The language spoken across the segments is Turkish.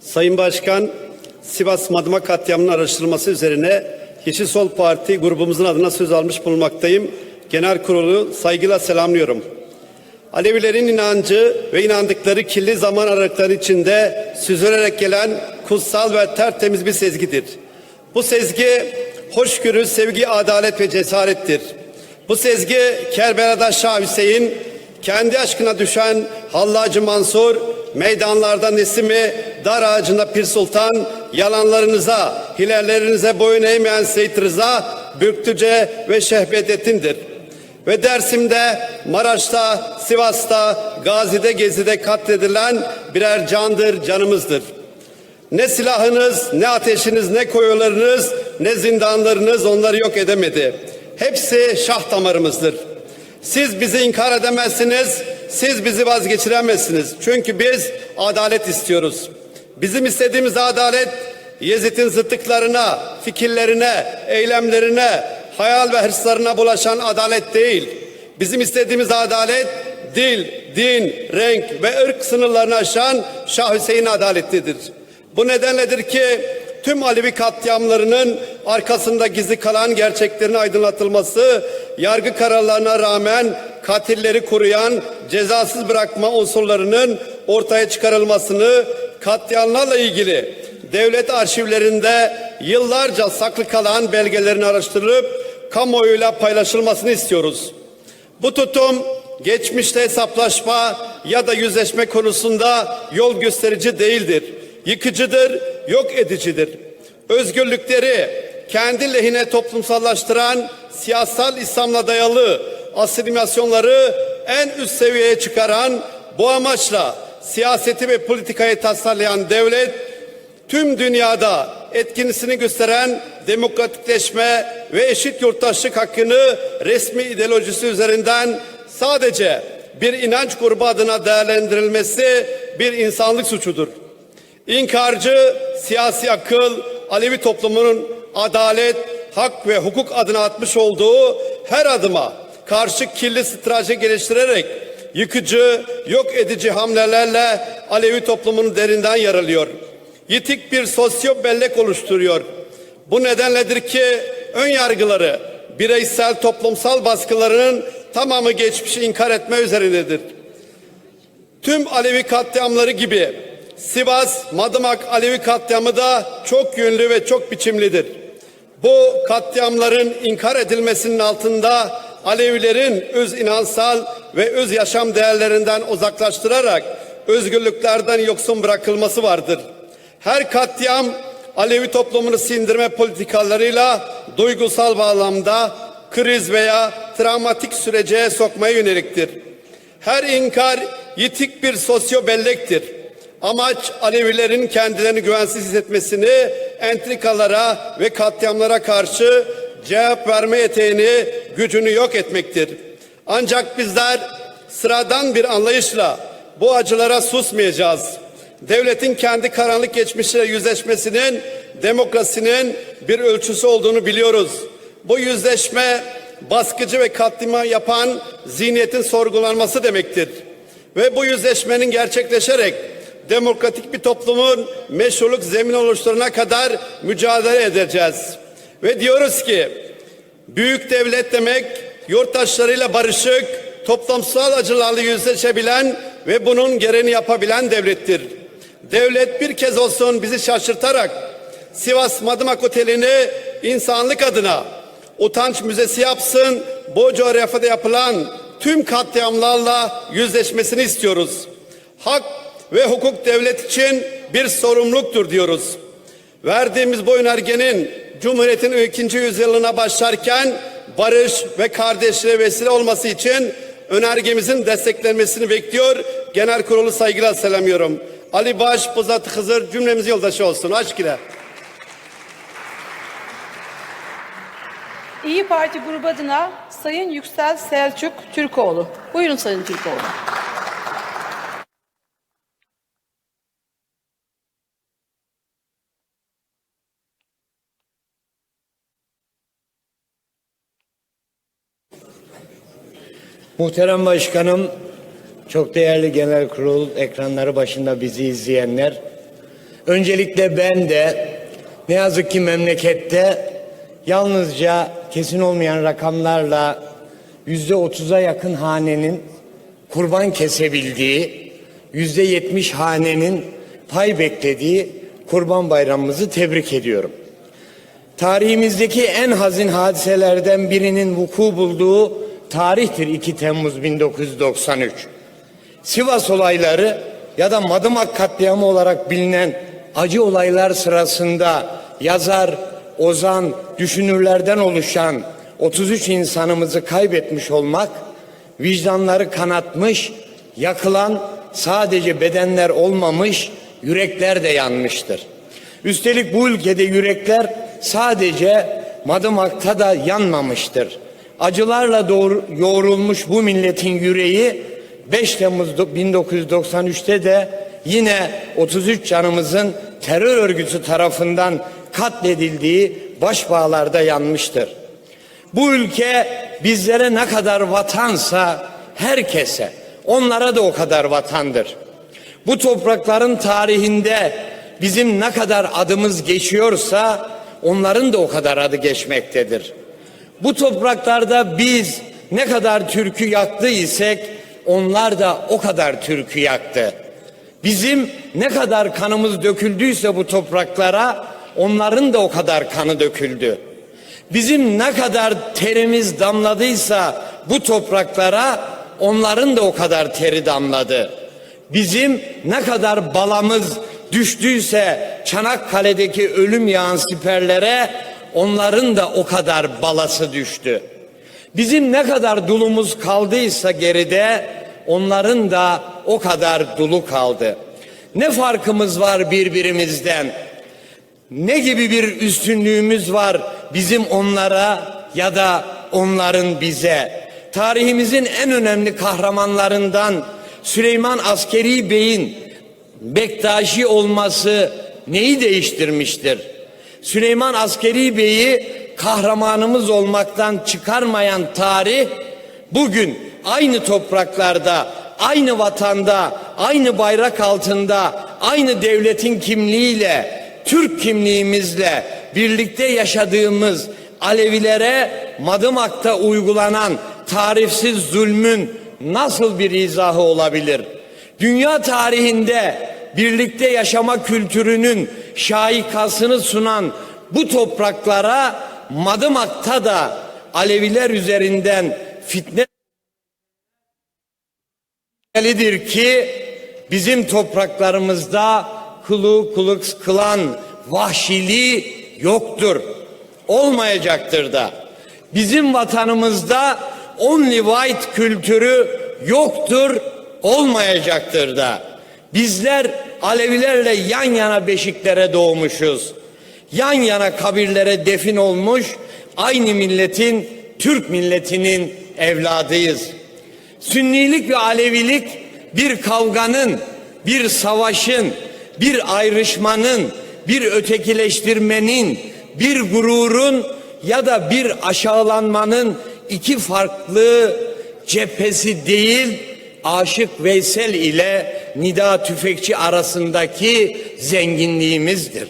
Sayın Başkan, Sivas Madımak katliamının araştırılması üzerine Yeşil Sol Parti grubumuzun adına söz almış bulunmaktayım. Genel kurulu saygıyla selamlıyorum. Alevilerin inancı ve inandıkları kirli zaman aralıkları içinde süzülerek gelen kutsal ve tertemiz bir sezgidir. Bu sezgi hoşgörü, sevgi, adalet ve cesarettir. Bu sezgi Kerbela'da Şah Hüseyin, kendi aşkına düşen Hallacı Mansur, meydanlarda Nesimi, dar ağacında Pir Sultan, yalanlarınıza, hilelerinize boyun eğmeyen Seyit Rıza, Bürktüce ve Şehbedettin'dir. Ve Dersim'de, Maraş'ta, Sivas'ta, Gazi'de, Gezi'de katledilen birer candır, canımızdır. Ne silahınız, ne ateşiniz, ne koyularınız, ne zindanlarınız onları yok edemedi. Hepsi şah damarımızdır. Siz bizi inkar edemezsiniz, siz bizi vazgeçiremezsiniz. Çünkü biz adalet istiyoruz. Bizim istediğimiz adalet Yezid'in zıttıklarına, fikirlerine, eylemlerine, hayal ve hırslarına bulaşan adalet değil. Bizim istediğimiz adalet dil, din, renk ve ırk sınırlarını aşan Şah Hüseyin adaletidir. Bu nedenledir ki tüm Alevi katliamlarının arkasında gizli kalan gerçeklerin aydınlatılması, yargı kararlarına rağmen katilleri koruyan cezasız bırakma unsurlarının ortaya çıkarılmasını, katliamlarla ilgili devlet arşivlerinde yıllarca saklı kalan belgelerin araştırılıp kamuoyuyla paylaşılmasını istiyoruz. Bu tutum geçmişte hesaplaşma ya da yüzleşme konusunda yol gösterici değildir. Yıkıcıdır, yok edicidir. Özgürlükleri kendi lehine toplumsallaştıran siyasal İslam'la dayalı asimilasyonları en üst seviyeye çıkaran bu amaçla siyaseti ve politikayı tasarlayan devlet tüm dünyada etkinisini gösteren demokratikleşme ve eşit yurttaşlık hakkını resmi ideolojisi üzerinden sadece bir inanç grubu adına değerlendirilmesi bir insanlık suçudur. İnkarcı siyasi akıl Alevi toplumunun adalet, hak ve hukuk adına atmış olduğu her adıma karşı kirli strateji geliştirerek yıkıcı, yok edici hamlelerle Alevi toplumunu derinden yaralıyor. Yitik bir sosyo bellek oluşturuyor. Bu nedenledir ki ön yargıları, bireysel toplumsal baskılarının tamamı geçmişi inkar etme üzerindedir. Tüm Alevi katliamları gibi Sivas Madımak Alevi katliamı da çok yönlü ve çok biçimlidir. Bu katliamların inkar edilmesinin altında Alevilerin öz inansal ve öz yaşam değerlerinden uzaklaştırarak özgürlüklerden yoksun bırakılması vardır. Her katliam Alevi toplumunu sindirme politikalarıyla duygusal bağlamda kriz veya travmatik sürece sokmaya yöneliktir. Her inkar yitik bir sosyo bellektir. Amaç Alevilerin kendilerini güvensiz hissetmesini entrikalara ve katliamlara karşı cevap verme yeteneğini, gücünü yok etmektir. Ancak bizler sıradan bir anlayışla bu acılara susmayacağız. Devletin kendi karanlık geçmişiyle yüzleşmesinin demokrasinin bir ölçüsü olduğunu biliyoruz. Bu yüzleşme baskıcı ve katliamı yapan zihniyetin sorgulanması demektir. Ve bu yüzleşmenin gerçekleşerek demokratik bir toplumun meşruluk zemin oluşturana kadar mücadele edeceğiz. Ve diyoruz ki büyük devlet demek yurttaşlarıyla barışık, toplumsal acılarla yüzleşebilen ve bunun gereğini yapabilen devlettir. Devlet bir kez olsun bizi şaşırtarak Sivas Madımak Oteli'ni insanlık adına utanç müzesi yapsın. Bu coğrafyada yapılan tüm katliamlarla yüzleşmesini istiyoruz. Hak ve hukuk devlet için bir sorumluluktur diyoruz. Verdiğimiz bu önergenin Cumhuriyet'in ikinci yüzyılına başlarken barış ve kardeşliğe vesile olması için önergemizin desteklenmesini bekliyor. Genel kurulu saygıyla selamlıyorum. Ali Baş, Buzat Hızır cümlemiz yoldaşı olsun. Aşk ile. İyi Parti grubu adına Sayın Yüksel Selçuk Türkoğlu. Buyurun Sayın Türkoğlu. Muhterem Başkanım, çok değerli genel kurul ekranları başında bizi izleyenler, Öncelikle ben de ne yazık ki memlekette yalnızca kesin olmayan rakamlarla yüzde otuza yakın hanenin kurban kesebildiği, yüzde yetmiş hanenin pay beklediği kurban bayramımızı tebrik ediyorum. Tarihimizdeki en hazin hadiselerden birinin vuku bulduğu tarihtir 2 Temmuz 1993. Sivas olayları ya da Madımak katliamı olarak bilinen acı olaylar sırasında yazar, ozan, düşünürlerden oluşan 33 insanımızı kaybetmiş olmak, vicdanları kanatmış, yakılan sadece bedenler olmamış, yürekler de yanmıştır. Üstelik bu ülkede yürekler sadece Madımak'ta da yanmamıştır. Acılarla doğru, yoğrulmuş bu milletin yüreği 5 Temmuz 1993'te de yine 33 canımızın terör örgütü tarafından katledildiği başbağlarda yanmıştır. Bu ülke bizlere ne kadar vatansa herkese, onlara da o kadar vatandır. Bu toprakların tarihinde bizim ne kadar adımız geçiyorsa onların da o kadar adı geçmektedir. Bu topraklarda biz ne kadar türkü yaktı isek onlar da o kadar türkü yaktı. Bizim ne kadar kanımız döküldüyse bu topraklara onların da o kadar kanı döküldü. Bizim ne kadar terimiz damladıysa bu topraklara onların da o kadar teri damladı. Bizim ne kadar balamız düştüyse Çanakkale'deki ölüm yağan siperlere onların da o kadar balası düştü. Bizim ne kadar dulumuz kaldıysa geride onların da o kadar dulu kaldı. Ne farkımız var birbirimizden? Ne gibi bir üstünlüğümüz var bizim onlara ya da onların bize? Tarihimizin en önemli kahramanlarından Süleyman Askeri Bey'in Bektaşi olması neyi değiştirmiştir? Süleyman Askeri Bey'i kahramanımız olmaktan çıkarmayan tarih bugün aynı topraklarda, aynı vatanda, aynı bayrak altında, aynı devletin kimliğiyle, Türk kimliğimizle birlikte yaşadığımız Alevilere Madımak'ta uygulanan tarifsiz zulmün nasıl bir izahı olabilir? Dünya tarihinde birlikte yaşama kültürünün şaikasını sunan bu topraklara Madımak'ta da Aleviler üzerinden fitne Lidir ki bizim topraklarımızda kulu kuluk kılan vahşiliği yoktur. Olmayacaktır da. Bizim vatanımızda only white kültürü yoktur, olmayacaktır da. Bizler Alevilerle yan yana beşiklere doğmuşuz. Yan yana kabirlere defin olmuş aynı milletin Türk milletinin evladıyız. Sünnilik ve Alevilik bir kavganın, bir savaşın, bir ayrışmanın, bir ötekileştirmenin, bir gururun ya da bir aşağılanmanın iki farklı cephesi değil, Aşık Veysel ile Nida Tüfekçi arasındaki zenginliğimizdir.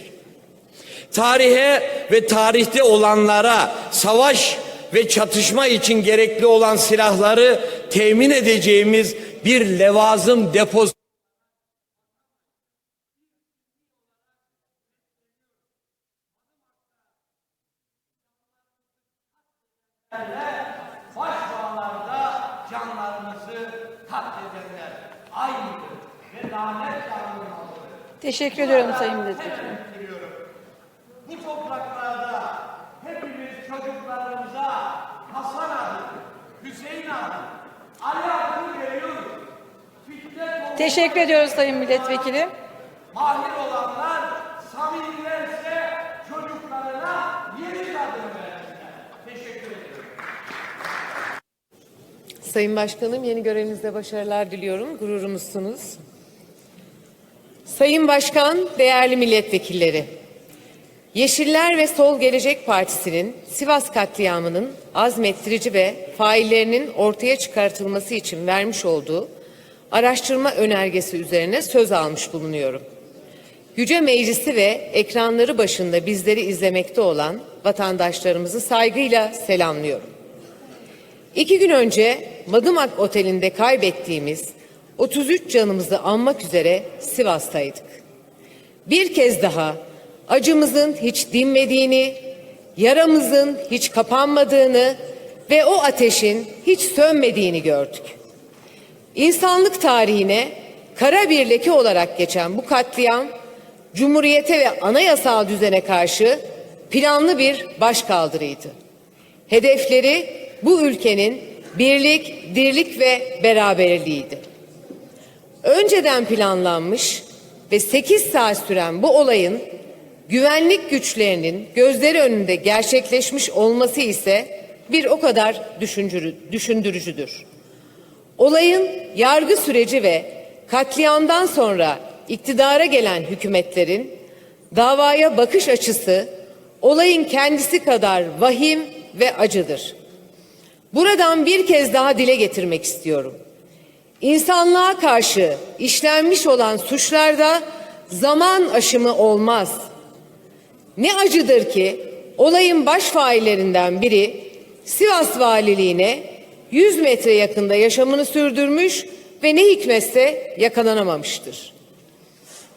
Tarihe ve tarihte olanlara savaş ve çatışma için gerekli olan silahları temin edeceğimiz bir levazım deposu Teşekkür ediyorum Sayın Milletvekili. Bu topraklarda hepimiz çocuklarımıza Hasan adı, Hüseyin adı, Ali adını veriyoruz. Fitne Teşekkür ediyoruz Sayın Milletvekili. mahir olanlar, samimilerse çocuklarına yeni adını versinler. Teşekkür ederim. Sayın Başkanım yeni görevinizde başarılar diliyorum. Gururumuzsunuz. Sayın Başkan, değerli milletvekilleri. Yeşiller ve Sol Gelecek Partisi'nin Sivas katliamının azmettirici ve faillerinin ortaya çıkartılması için vermiş olduğu araştırma önergesi üzerine söz almış bulunuyorum. Yüce Meclisi ve ekranları başında bizleri izlemekte olan vatandaşlarımızı saygıyla selamlıyorum. İki gün önce Madımak Oteli'nde kaybettiğimiz 33 canımızı anmak üzere Sivas'taydık. Bir kez daha acımızın hiç dinmediğini, yaramızın hiç kapanmadığını ve o ateşin hiç sönmediğini gördük. İnsanlık tarihine kara bir leke olarak geçen bu katliam, Cumhuriyete ve anayasal düzene karşı planlı bir başkaldırıydı. Hedefleri bu ülkenin birlik, dirlik ve beraberliğiydi. Önceden planlanmış ve 8 saat süren bu olayın güvenlik güçlerinin gözleri önünde gerçekleşmiş olması ise bir o kadar düşündürü- düşündürücüdür. Olayın yargı süreci ve katliamdan sonra iktidara gelen hükümetlerin davaya bakış açısı olayın kendisi kadar vahim ve acıdır. Buradan bir kez daha dile getirmek istiyorum. İnsanlığa karşı işlenmiş olan suçlarda zaman aşımı olmaz. Ne acıdır ki olayın baş faillerinden biri Sivas Valiliğine 100 metre yakında yaşamını sürdürmüş ve ne hikmetse yakalanamamıştır.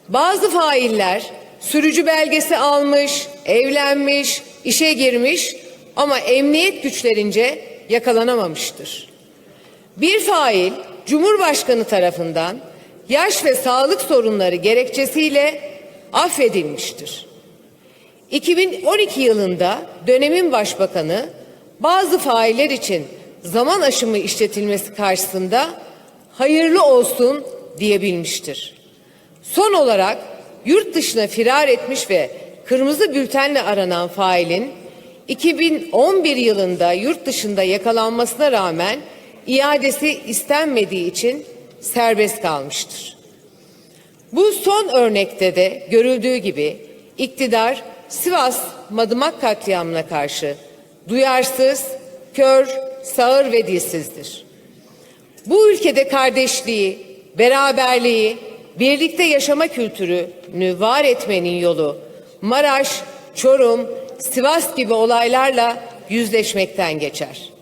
Bazı failler sürücü belgesi almış, evlenmiş, işe girmiş ama emniyet güçlerince yakalanamamıştır. Bir fail Cumhurbaşkanı tarafından yaş ve sağlık sorunları gerekçesiyle affedilmiştir. 2012 yılında dönemin başbakanı bazı failler için zaman aşımı işletilmesi karşısında hayırlı olsun diyebilmiştir. Son olarak yurt dışına firar etmiş ve kırmızı bültenle aranan failin 2011 yılında yurt dışında yakalanmasına rağmen iadesi istenmediği için serbest kalmıştır. Bu son örnekte de görüldüğü gibi iktidar Sivas Madımak katliamına karşı duyarsız, kör, sağır ve dilsizdir. Bu ülkede kardeşliği, beraberliği, birlikte yaşama kültürünü var etmenin yolu Maraş, Çorum, Sivas gibi olaylarla yüzleşmekten geçer.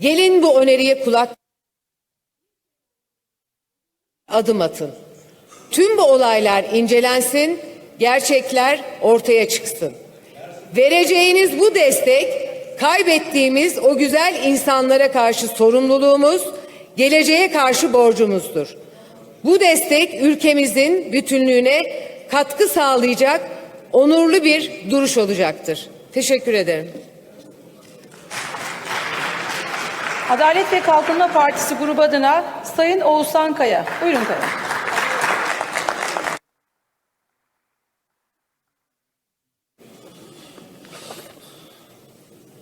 Gelin bu öneriye kulak adım atın. Tüm bu olaylar incelensin, gerçekler ortaya çıksın. Vereceğiniz bu destek kaybettiğimiz o güzel insanlara karşı sorumluluğumuz, geleceğe karşı borcumuzdur. Bu destek ülkemizin bütünlüğüne katkı sağlayacak onurlu bir duruş olacaktır. Teşekkür ederim. Adalet ve Kalkınma Partisi grubu adına Sayın Oğuzhan Kaya. Buyurun Kaya.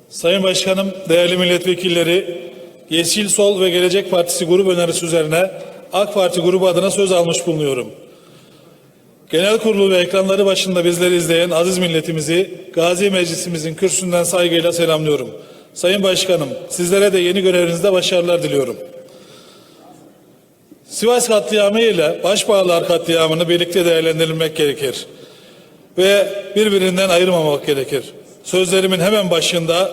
Sayın Başkanım, değerli milletvekilleri, Yeşil Sol ve Gelecek Partisi grup önerisi üzerine AK Parti grubu adına söz almış bulunuyorum. Genel kurulu ve ekranları başında bizleri izleyen aziz milletimizi Gazi Meclisimizin kürsüsünden saygıyla selamlıyorum. Sayın Başkanım, sizlere de yeni görevinizde başarılar diliyorum. Sivas katliamı ile Başbağlar katliamını birlikte değerlendirilmek gerekir ve birbirinden ayırmamak gerekir. Sözlerimin hemen başında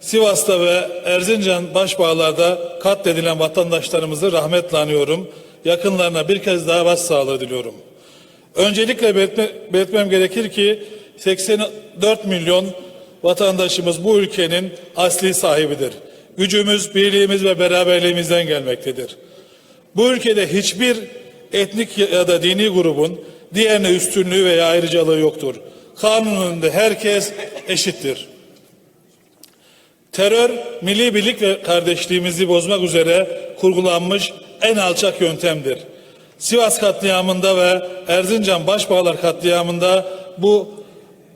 Sivas'ta ve Erzincan başbağlarda katledilen vatandaşlarımızı rahmetle anıyorum. Yakınlarına bir kez daha başsağlığı diliyorum. Öncelikle belirtme, belirtmem gerekir ki 84 milyon vatandaşımız bu ülkenin asli sahibidir. Gücümüz, birliğimiz ve beraberliğimizden gelmektedir. Bu ülkede hiçbir etnik ya da dini grubun diğerine üstünlüğü veya ayrıcalığı yoktur. Kanun herkes eşittir. Terör, milli birlik ve kardeşliğimizi bozmak üzere kurgulanmış en alçak yöntemdir. Sivas katliamında ve Erzincan Başbağlar katliamında bu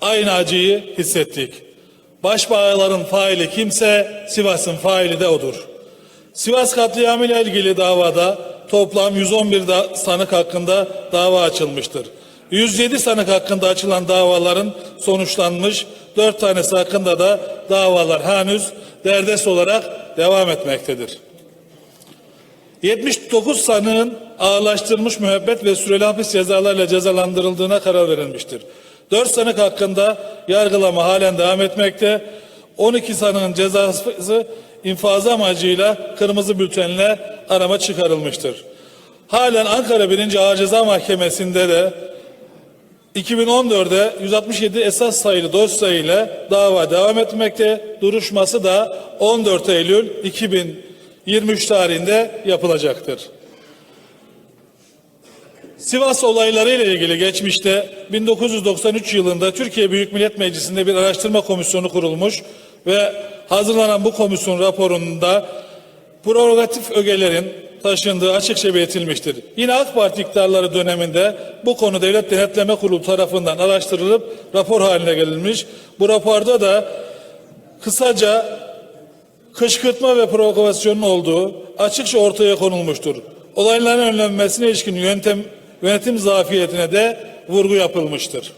aynı acıyı hissettik. Başbağların faili kimse Sivas'ın faili de odur. Sivas katliamı ile ilgili davada toplam 111 da sanık hakkında dava açılmıştır. 107 sanık hakkında açılan davaların sonuçlanmış, 4 tanesi hakkında da davalar henüz derdest olarak devam etmektedir. 79 sanığın ağırlaştırılmış müebbet ve süreli hapis cezalarıyla cezalandırıldığına karar verilmiştir. 4 sanık hakkında yargılama halen devam etmekte. 12 sanığın cezası infazı amacıyla kırmızı bültenle arama çıkarılmıştır. Halen Ankara 1. Ağır Ceza Mahkemesi'nde de 2014'de 167 esas sayılı dosya ile dava devam etmekte. Duruşması da 14 Eylül 2023 tarihinde yapılacaktır. Sivas olayları ile ilgili geçmişte 1993 yılında Türkiye Büyük Millet Meclisi'nde bir araştırma komisyonu kurulmuş ve hazırlanan bu komisyon raporunda prerogatif ögelerin taşındığı açıkça belirtilmiştir. Yine AK Parti iktidarları döneminde bu konu Devlet Denetleme Kurulu tarafından araştırılıp rapor haline gelinmiş. Bu raporda da kısaca kışkırtma ve provokasyonun olduğu açıkça ortaya konulmuştur. Olayların önlenmesine ilişkin yöntem, yönetim zafiyetine de vurgu yapılmıştır.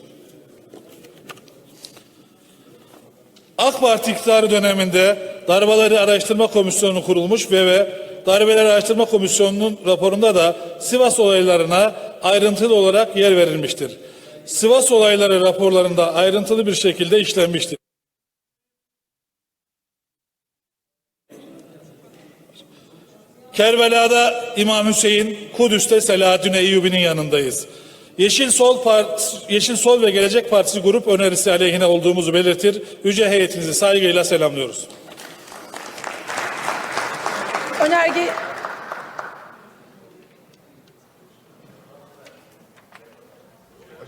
AK Parti iktidarı döneminde darbeleri araştırma komisyonu kurulmuş ve, ve darbeleri araştırma komisyonunun raporunda da Sivas olaylarına ayrıntılı olarak yer verilmiştir. Sivas olayları raporlarında ayrıntılı bir şekilde işlenmiştir. Kerbela'da İmam Hüseyin, Kudüs'te Selahaddin Eyyubi'nin yanındayız. Yeşil Sol Part Yeşil Sol ve Gelecek Partisi grup önerisi aleyhine olduğumuzu belirtir. Yüce heyetinizi saygıyla selamlıyoruz. Önerge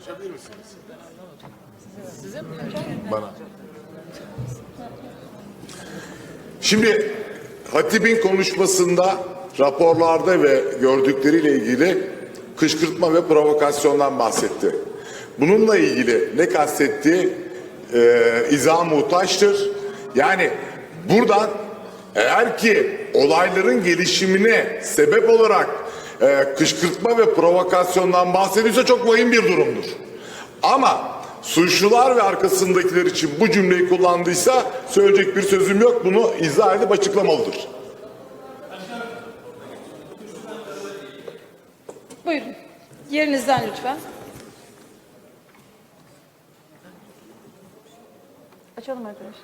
Açabilir misiniz? Bana. Şimdi Hatip'in konuşmasında raporlarda ve gördükleriyle ilgili kışkırtma ve provokasyondan bahsetti. Bununla ilgili ne kastettiği e, izah muhtaçtır. Yani buradan eğer ki olayların gelişimine sebep olarak e, kışkırtma ve provokasyondan bahsediyorsa çok vahim bir durumdur. Ama suçlular ve arkasındakiler için bu cümleyi kullandıysa söyleyecek bir sözüm yok. Bunu izah edip açıklamalıdır. Buyurun. Yerinizden lütfen. Açalım arkadaşlar.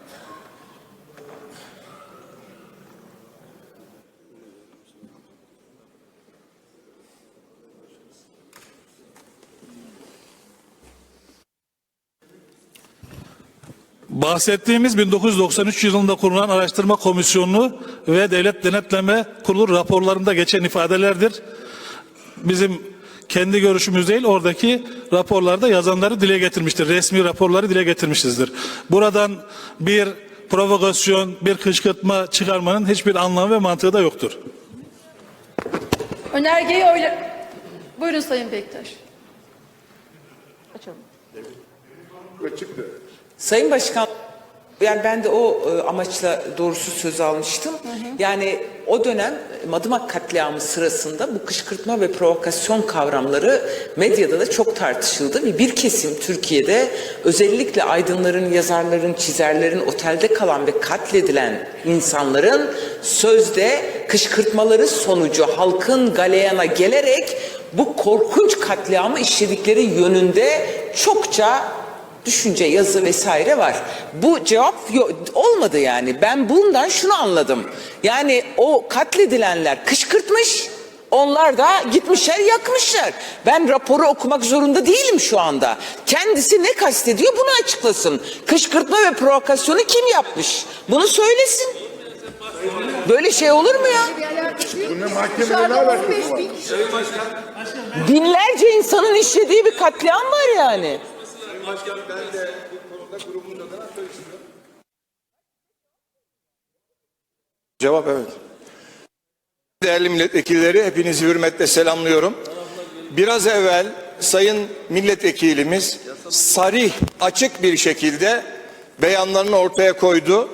Bahsettiğimiz 1993 yılında kurulan araştırma komisyonu ve Devlet Denetleme Kurulu raporlarında geçen ifadelerdir. Bizim kendi görüşümüz değil oradaki raporlarda yazanları dile getirmiştir. Resmi raporları dile getirmişizdir. Buradan bir provokasyon, bir kışkırtma çıkarmanın hiçbir anlamı ve mantığı da yoktur. Önergeyi oyla... Buyurun Sayın Bektaş. Açalım. Çıktı. Sayın Başkan, yani ben de o e, amaçla doğrusu söz almıştım. Yani o dönem Madımak katliamı sırasında bu kışkırtma ve provokasyon kavramları medyada da çok tartışıldı ve bir kesim Türkiye'de özellikle aydınların, yazarların, çizerlerin, otelde kalan ve katledilen insanların sözde kışkırtmaları sonucu halkın galeyana gelerek bu korkunç katliamı işledikleri yönünde çokça düşünce, yazı vesaire var. Bu cevap yo- olmadı yani. Ben bundan şunu anladım. Yani o katledilenler kışkırtmış, onlar da gitmişler yakmışlar. Ben raporu okumak zorunda değilim şu anda. Kendisi ne kastediyor bunu açıklasın. Kışkırtma ve provokasyonu kim yapmış? Bunu söylesin. Böyle şey olur mu ya? Bunun mahkemede ne alakası var? Binlerce insanın işlediği bir katliam var yani. Cevap evet. Değerli milletvekilleri hepinizi hürmetle selamlıyorum. Biraz evvel sayın milletvekilimiz sarih açık bir şekilde beyanlarını ortaya koydu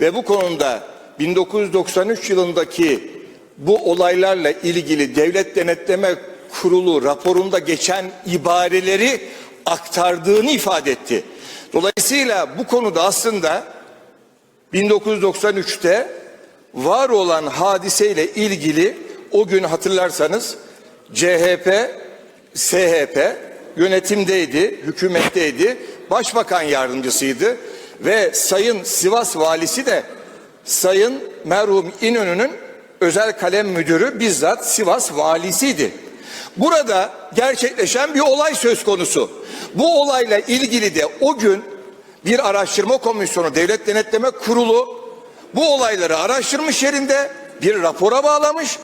ve bu konuda 1993 yılındaki bu olaylarla ilgili Devlet Denetleme Kurulu raporunda geçen ibareleri aktardığını ifade etti. Dolayısıyla bu konuda aslında 1993'te var olan hadiseyle ilgili o gün hatırlarsanız CHP, SHP yönetimdeydi, hükümetteydi, başbakan yardımcısıydı ve Sayın Sivas valisi de Sayın merhum İnönü'nün özel kalem müdürü bizzat Sivas valisiydi. Burada gerçekleşen bir olay söz konusu. Bu olayla ilgili de o gün bir araştırma komisyonu, devlet denetleme kurulu bu olayları araştırmış yerinde bir rapora bağlamış.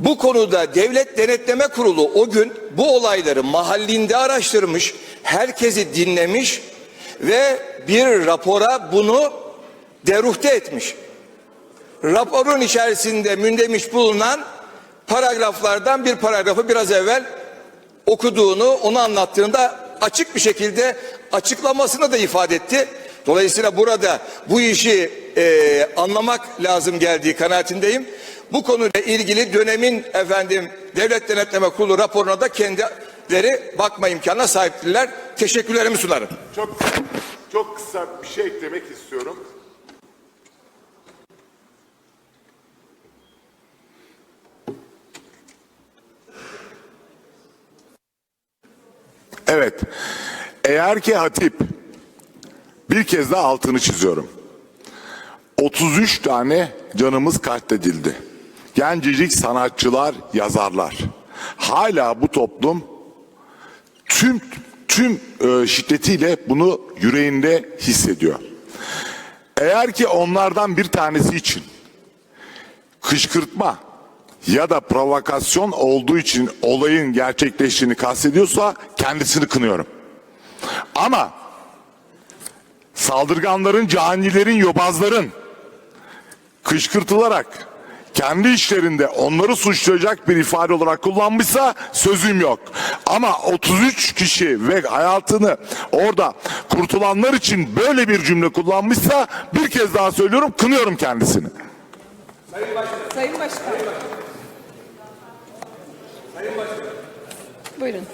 Bu konuda Devlet Denetleme Kurulu o gün bu olayları mahallinde araştırmış, herkesi dinlemiş ve bir rapora bunu deruhte etmiş. Raporun içerisinde mündemiş bulunan paragraflardan bir paragrafı biraz evvel okuduğunu, onu anlattığında açık bir şekilde açıklamasını da ifade etti. Dolayısıyla burada bu işi e, anlamak lazım geldiği kanaatindeyim. Bu konuyla ilgili dönemin efendim Devlet Denetleme Kurulu raporuna da kendileri bakma imkanına sahiptirler. Teşekkürlerimi sunarım. Çok çok kısa bir şey eklemek istiyorum. Evet. Eğer ki hatip bir kez daha altını çiziyorum. 33 tane canımız katledildi. Gencecik sanatçılar, yazarlar. Hala bu toplum tüm tüm e, şiddetiyle bunu yüreğinde hissediyor. Eğer ki onlardan bir tanesi için kışkırtma ya da provokasyon olduğu için olayın gerçekleştiğini kastediyorsa kendisini kınıyorum. Ama saldırganların, canilerin, yobazların kışkırtılarak kendi işlerinde onları suçlayacak bir ifade olarak kullanmışsa sözüm yok. Ama 33 kişi ve hayatını orada kurtulanlar için böyle bir cümle kullanmışsa bir kez daha söylüyorum kınıyorum kendisini. Sayın Başkan. Buyurun.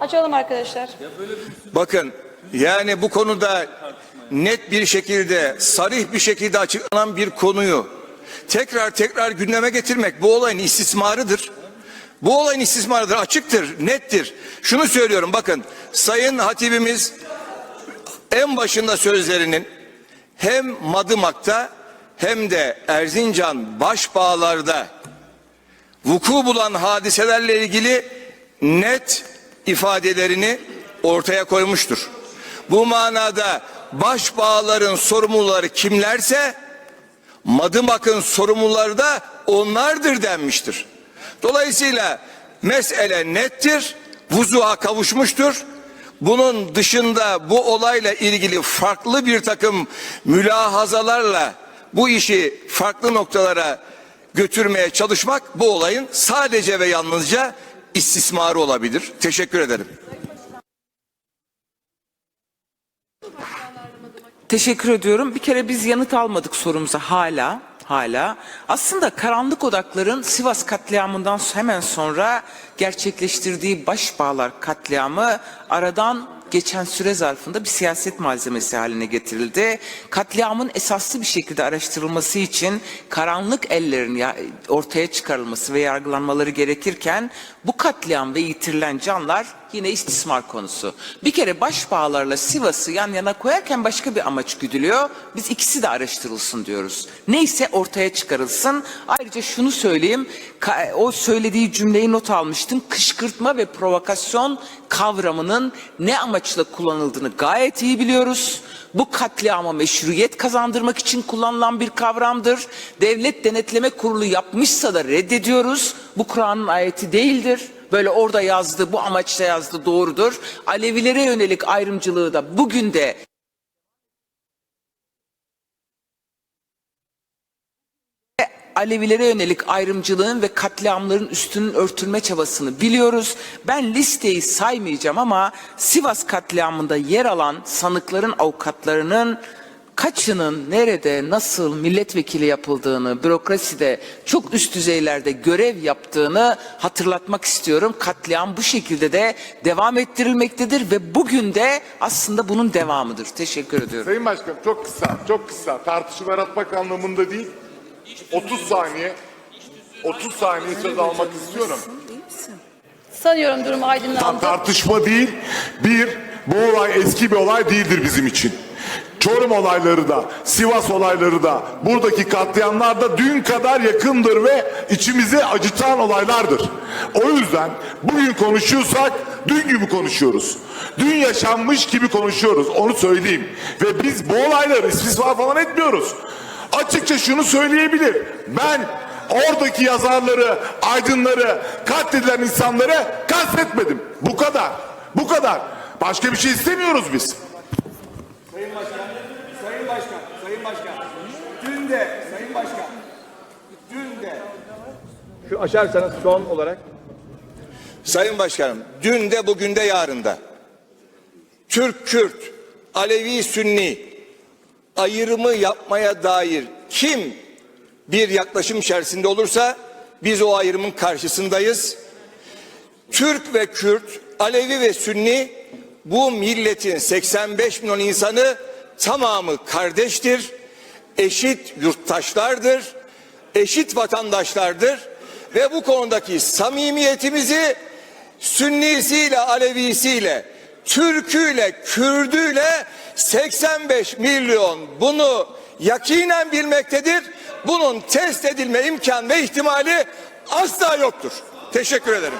Açalım arkadaşlar. Bakın yani bu konuda net bir şekilde, sarih bir şekilde açıklanan bir konuyu tekrar tekrar gündeme getirmek bu olayın istismarıdır. Bu olayın istismarıdır, açıktır, nettir. Şunu söylüyorum bakın, Sayın Hatibimiz en başında sözlerinin hem Madımak'ta hem de Erzincan Başbağlar'da vuku bulan hadiselerle ilgili net ifadelerini ortaya koymuştur. Bu manada başbağların sorumluları kimlerse Madımak'ın sorumluları da onlardır denmiştir. Dolayısıyla mesele nettir, vuzuğa kavuşmuştur. Bunun dışında bu olayla ilgili farklı bir takım mülahazalarla bu işi farklı noktalara götürmeye çalışmak bu olayın sadece ve yalnızca istismarı olabilir. Teşekkür ederim. Teşekkür ediyorum. Bir kere biz yanıt almadık sorumuza hala. Hala. Aslında karanlık odakların Sivas katliamından hemen sonra gerçekleştirdiği Başbağlar katliamı aradan geçen süre zarfında bir siyaset malzemesi haline getirildi. Katliamın esaslı bir şekilde araştırılması için karanlık ellerin ya- ortaya çıkarılması ve yargılanmaları gerekirken bu katliam ve yitirilen canlar yine istismar konusu. Bir kere Başbağlar'la Sivas'ı yan yana koyarken başka bir amaç güdülüyor. Biz ikisi de araştırılsın diyoruz. Neyse ortaya çıkarılsın. Ayrıca şunu söyleyeyim. O söylediği cümleyi not almıştım. Kışkırtma ve provokasyon kavramının ne amaçla kullanıldığını gayet iyi biliyoruz. Bu katliama meşruiyet kazandırmak için kullanılan bir kavramdır. Devlet Denetleme Kurulu yapmışsa da reddediyoruz. Bu Kur'an'ın ayeti değildir. Böyle orada yazdı, bu amaçla yazdı doğrudur. Alevilere yönelik ayrımcılığı da bugün de Alevilere yönelik ayrımcılığın ve katliamların üstünün örtülme çabasını biliyoruz. Ben listeyi saymayacağım ama Sivas katliamında yer alan sanıkların avukatlarının kaçının nerede nasıl milletvekili yapıldığını, bürokraside çok üst düzeylerde görev yaptığını hatırlatmak istiyorum. Katliam bu şekilde de devam ettirilmektedir ve bugün de aslında bunun devamıdır. Teşekkür ediyorum. Sayın Başkanım çok kısa, çok kısa. Tartışma yaratmak anlamında değil. 30 saniye, 30 saniye söz almak istiyorum. Sanıyorum durum aydınlandı. tartışma değil. Bir, bu olay eski bir olay değildir bizim için. Çorum olayları da, Sivas olayları da, buradaki katliamlar da dün kadar yakındır ve içimizi acıtan olaylardır. O yüzden bugün konuşuyorsak dün gibi konuşuyoruz. Dün yaşanmış gibi konuşuyoruz. Onu söyleyeyim. Ve biz bu olayları istismar falan etmiyoruz. Açıkça şunu söyleyebilir. Ben oradaki yazarları, aydınları, katledilen insanları kastetmedim. Bu kadar. Bu kadar. Başka bir şey istemiyoruz biz. Sayın Başkan, Sayın Başkan, Sayın Başkan. Dün de, Sayın Başkan, dün de. Şu açarsanız son olarak. Sayın Başkanım, dün de bugün de yarın da Türk, Kürt, Alevi, Sünni ayrımı yapmaya dair kim bir yaklaşım içerisinde olursa biz o ayrımın karşısındayız. Türk ve Kürt, Alevi ve Sünni bu milletin 85 milyon insanı tamamı kardeştir, eşit yurttaşlardır, eşit vatandaşlardır ve bu konudaki samimiyetimizi Sünnisiyle, Alevisiyle, Türküyle, Kürdüyle 85 milyon bunu yakinen bilmektedir. Bunun test edilme imkan ve ihtimali asla yoktur. Teşekkür ederim.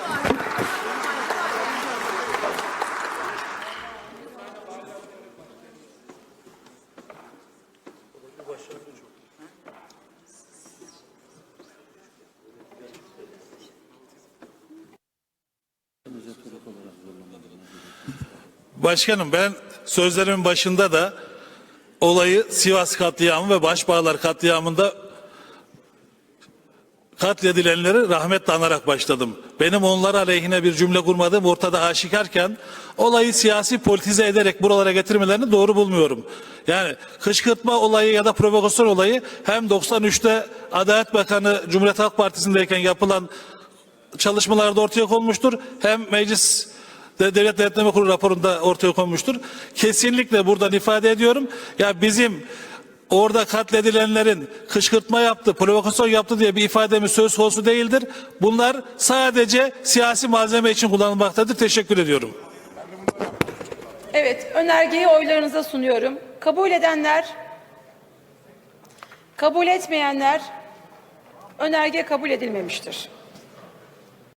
Başkanım ben sözlerimin başında da olayı Sivas katliamı ve Başbağlar katliamında katledilenleri rahmetle anarak başladım. Benim onlar aleyhine bir cümle kurmadığım ortada aşikarken olayı siyasi politize ederek buralara getirmelerini doğru bulmuyorum. Yani kışkırtma olayı ya da provokasyon olayı hem 93'te Adalet Bakanı Cumhuriyet Halk Partisi'ndeyken yapılan çalışmalarda ortaya konmuştur. Hem meclis Devlet Denetleme Kurulu raporunda ortaya konmuştur. Kesinlikle buradan ifade ediyorum. Ya bizim orada katledilenlerin kışkırtma yaptı, provokasyon yaptı diye bir ifademiz söz konusu değildir. Bunlar sadece siyasi malzeme için kullanılmaktadır. Teşekkür ediyorum. Evet, önergeyi oylarınıza sunuyorum. Kabul edenler, kabul etmeyenler önerge kabul edilmemiştir.